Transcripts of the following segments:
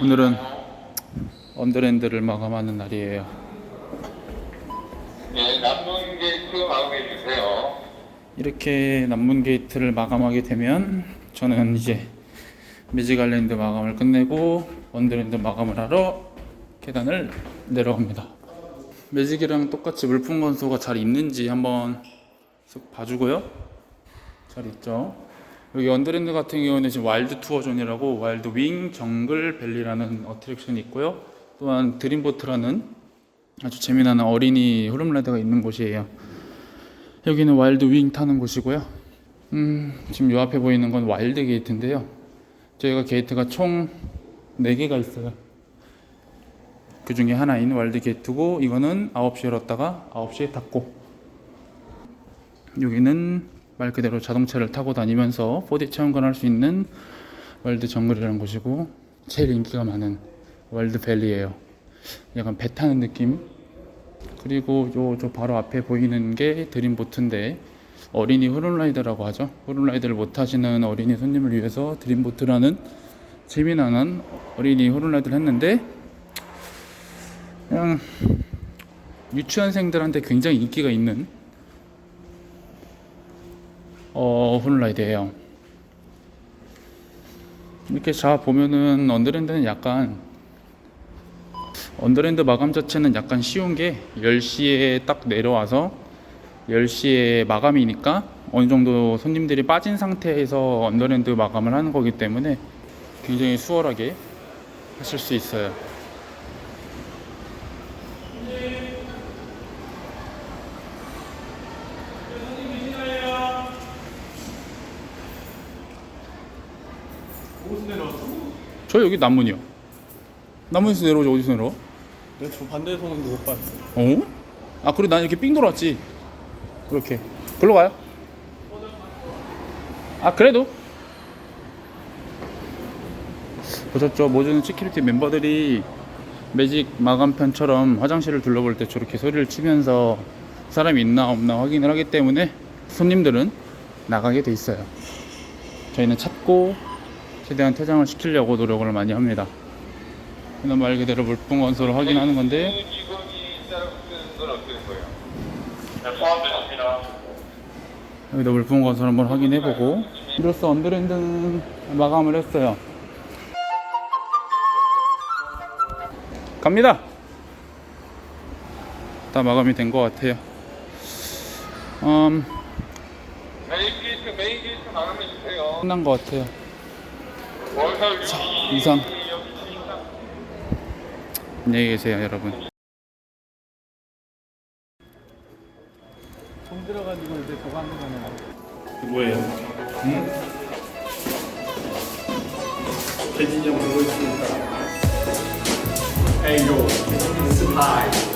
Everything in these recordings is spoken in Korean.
오늘은 언더랜드를 마감하는 날이에요. 네, 남문 게이트 마감해 주세요. 이렇게 남문 게이트를 마감하게 되면 저는 이제 매직아일랜드 마감을 끝내고 언더랜드 마감을 하러 계단을 내려갑니다. 매직이랑 똑같이 물품 건소가 잘 있는지 한번 쓱 봐주고요. 잘 있죠. 여기 언더랜드 같은 경우는 지금 와일드 투어존이라고 와일드 윙 정글 밸리라는 어트랙션이 있고요. 또한 드림보트라는 아주 재미나는 어린이 호름라이드가 있는 곳이에요. 여기는 와일드 윙 타는 곳이고요. 음, 지금 요 앞에 보이는 건 와일드 게이트인데요. 저희가 게이트가 총 4개가 있어요. 그 중에 하나인 와일드 게이트고 이거는 9시에 열었다가 9시에 닫고 여기는 말 그대로 자동차를 타고 다니면서 4D 체험관 할 수 있는 월드 정글이라는 곳이고 제일 인기가 많은 월드 밸리예요. 약간 배 타는 느낌. 그리고 요 저 바로 앞에 보이는 게 드림보트인데 어린이 호른라이드라고 하죠. 호른라이드를 못 타시는 어린이 손님을 위해서 드림보트라는 재미나는 어린이 호른라이드를 했는데 그냥 유치원생들한테 굉장히 인기가 있는 어, 호른라이드예요. 이렇게 자 보면은 언더랜드는 약간 언더랜드 마감 자체는 약간 쉬운 게 10시에 딱 내려와서 10시에 마감이니까 어느 정도 손님들이 빠진 상태에서 언더랜드 마감을 하는 거기 때문에 굉장히 수월하게 하실 수 있어요. 저 여기 남문이요. 남문에서 내려오지 어디서 내려와? 내가 저 반대에서 오는 거못 봤어. 어? 아 그래 난 이렇게 삥 돌아왔지 이렇게 글로 가요? 아 그래도 보셨죠 모든 시큐리티 멤버들이 매직 마감 편처럼 화장실을 둘러볼 때 저렇게 소리를 치면서 사람이 있나 없나 확인을 하기 때문에 손님들은 나가게 돼 있어요 저희는 찾고 최대한 퇴장을 시키려고 노력을 많이 합니다. 그냥 말 그대로 물품 건설을 확인하는 건데. 여기다 물품 건설 한번 확인해보고. 이로써 언더랜드는 마감을 했어요. 갑니다. 다 마감이 된 것 같아요. 음, 메인 게이트, 메인 게이트 마감해 주세요. 끝난 것 같아요 이상. 안녕히 계세요 여러분 돈 들어가지고 이제 저거 하는 거잖아. 뭐예요? 대진이 형 보고 있으니까. 에이요, 스파이.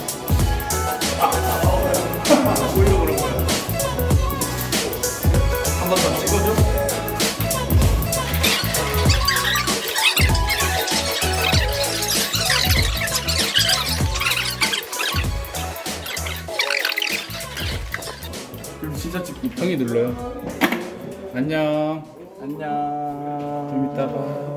그럼 진짜 찍고 형이 눌러요. 안녕. 안녕. 좀 이따 봐